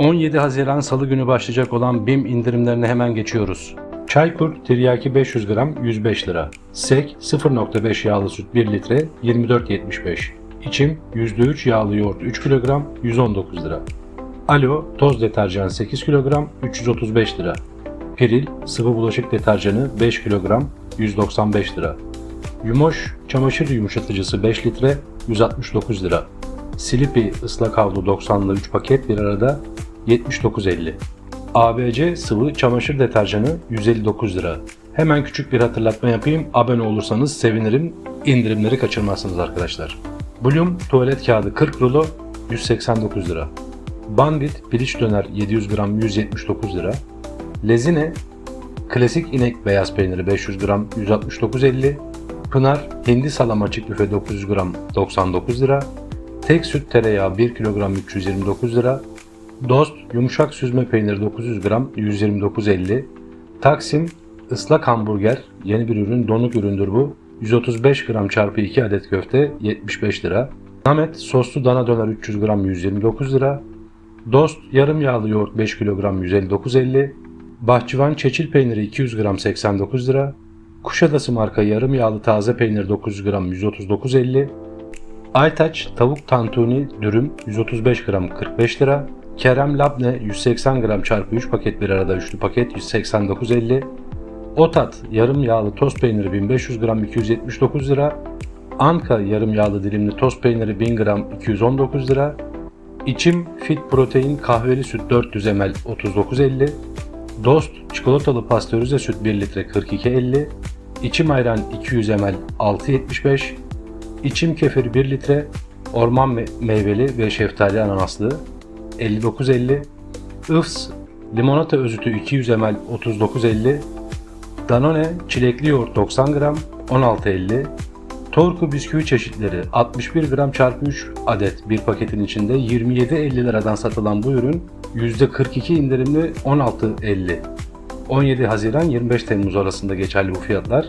17 Haziran Salı günü başlayacak olan BİM indirimlerine hemen geçiyoruz. Çaykur Tiryaki 500 gram 105 lira. Sek 0.5 yağlı süt 1 litre 24.75. İçim %3 yağlı yoğurt 3 kilogram 119 lira. Alo toz deterjan 8 kilogram 335 lira. Piril sıvı bulaşık deterjanı 5 kilogram 195 lira. Yumoş çamaşır yumuşatıcısı 5 litre 169 lira. Silipi ıslak havlu 90'lı 3 paket bir arada 79.50. ABC sıvı çamaşır deterjanı 159 lira. Hemen küçük bir hatırlatma yapayım. Abone olursanız sevinirim. İndirimleri kaçırmazsınız arkadaşlar. Bloom tuvalet kağıdı 40 rulo 189 lira. Bandit piliç döner 700 gram 179 lira. Lezine klasik inek beyaz peyniri 500 gram 169.50. Pınar hindi salam açık büfe 900 gram 99 lira. Tek süt tereyağı 1 kilogram 329 lira. Dost yumuşak süzme peynir 900 gram 129.50. Taksim ıslak hamburger yeni bir ürün donuk üründür bu. 135 gram çarpı 2 adet köfte 75 lira. Namet soslu dana döner 300 gram 129 lira. Dost yarım yağlı yoğurt 5 kilogram 159.50. Bahçıvan çeçil peyniri 200 gram 89 lira. Kuşadası marka yarım yağlı taze peynir 900 gram 139.50. Aytaç tavuk tantuni dürüm 135 gram 45 lira. Kerem labne 180 gram çarpı 3 paket bir arada üçlü paket 189.50. Otat yarım yağlı toz peyniri 1500 gram 279 lira. Anka yarım yağlı dilimli toz peyniri 1000 gram 219 lira. İçim Fit Protein kahveli süt 400 ml 39.50. Dost çikolatalı pastörize süt 1 litre 42.50. İçim ayran 200 ml 6.75. İçim kefir 1 litre. Orman me- meyveli ve şeftali ananaslı 59.50. Ifs limonata özütü 200 ml 39.50. Danone çilekli yoğurt 90 gram 16.50. Torku bisküvi çeşitleri 61 gram çarpı 3 adet bir paketin içinde 27.50 liradan satılan bu ürün %42 indirimli 16.50. 17 Haziran 25 Temmuz arasında geçerli bu fiyatlar.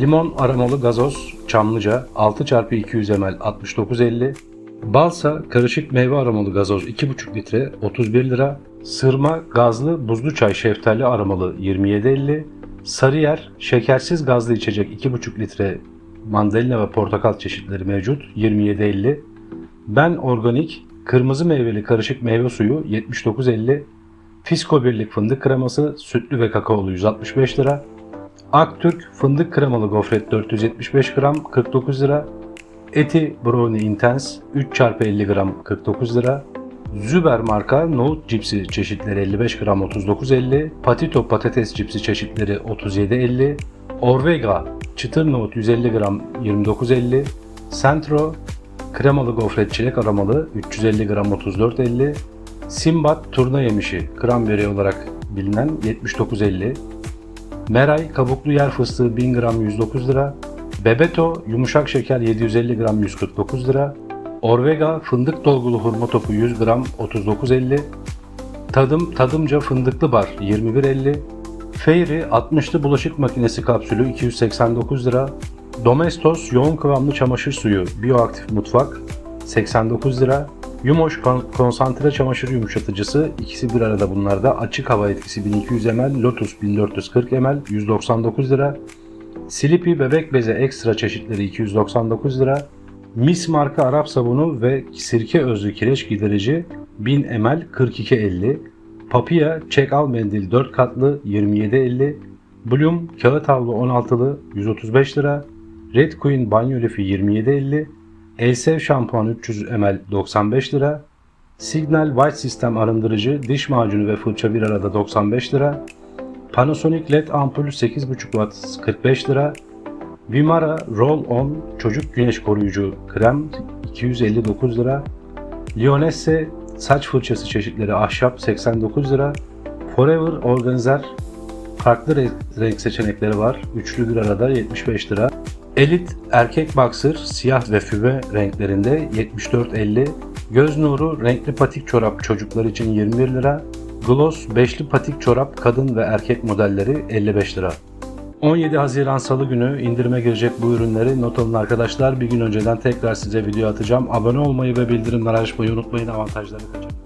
Limon aromalı gazoz Çamlıca 6 çarpı 200 ml 69.50. Balsa karışık meyve aromalı gazoz 2,5 litre 31 lira. Sırma gazlı buzlu çay şeftali aromalı 27.50. Sarıyer şekersiz gazlı içecek 2,5 litre mandalina ve portakal çeşitleri mevcut 27.50. Ben organik kırmızı meyveli karışık meyve suyu 79.50. Fisko Birlik fındık kreması sütlü ve kakaolu 165 lira. Aktürk fındık kremalı gofret 475 gram 49 lira. Eti Brownie Intense 3 çarpı 50 gram 49 lira. Züber marka nohut cipsi çeşitleri 55 gram 39.50. Patito patates cipsi çeşitleri 37.50. Orvega çıtır nohut 150 gram 29.50. Centro kremalı gofret çilek aromalı 350 gram 34.50. Simbat turna yemişi cranberry olarak bilinen 79.50. Meray kabuklu yer fıstığı 1000 gram 109 lira. Bebeto yumuşak şeker 750 gram 149 lira. Orvega fındık dolgulu hurma topu 100 gram 39.50. Tadım tadımca fındıklı bar 21.50. Fairy 60'lı bulaşık makinesi kapsülü 289 lira. Domestos yoğun kıvamlı çamaşır suyu bioaktif mutfak 89 lira. Yumoş kon- konsantre çamaşır yumuşatıcısı ikisi bir arada bunlarda açık hava etkisi 1200 ml, Lotus 1440 ml 199 lira. Slippy bebek beze ekstra çeşitleri 299 lira. Mis marka Arap sabunu ve sirke özlü kireç giderici 1000 ml 42.50. Papia çek al mendil 4 katlı 27.50. Bloom kağıt havlu 16'lı 135 lira. Red Queen banyo lifi 27.50. Elsev şampuan 300 ml 95 lira. Signal White System arındırıcı diş macunu ve fırça bir arada 95 lira. Panasonic LED ampul 8.5 watt 45 lira. Vimara Roll On çocuk güneş koruyucu krem 259 lira. Lionesse saç fırçası çeşitleri ahşap 89 lira. Forever Organizer farklı re- renk seçenekleri var. Üçlü bir arada 75 lira. Elite erkek boxer siyah ve füme renklerinde 74.50. Göz nuru renkli patik çorap çocuklar için 21 lira. Gloss beşli patik çorap kadın ve erkek modelleri 55 lira. 17 Haziran Salı günü indirime girecek bu ürünleri not alın arkadaşlar. Bir gün önceden tekrar size video atacağım. Abone olmayı ve bildirimleri açmayı unutmayın avantajları kaçırmayın.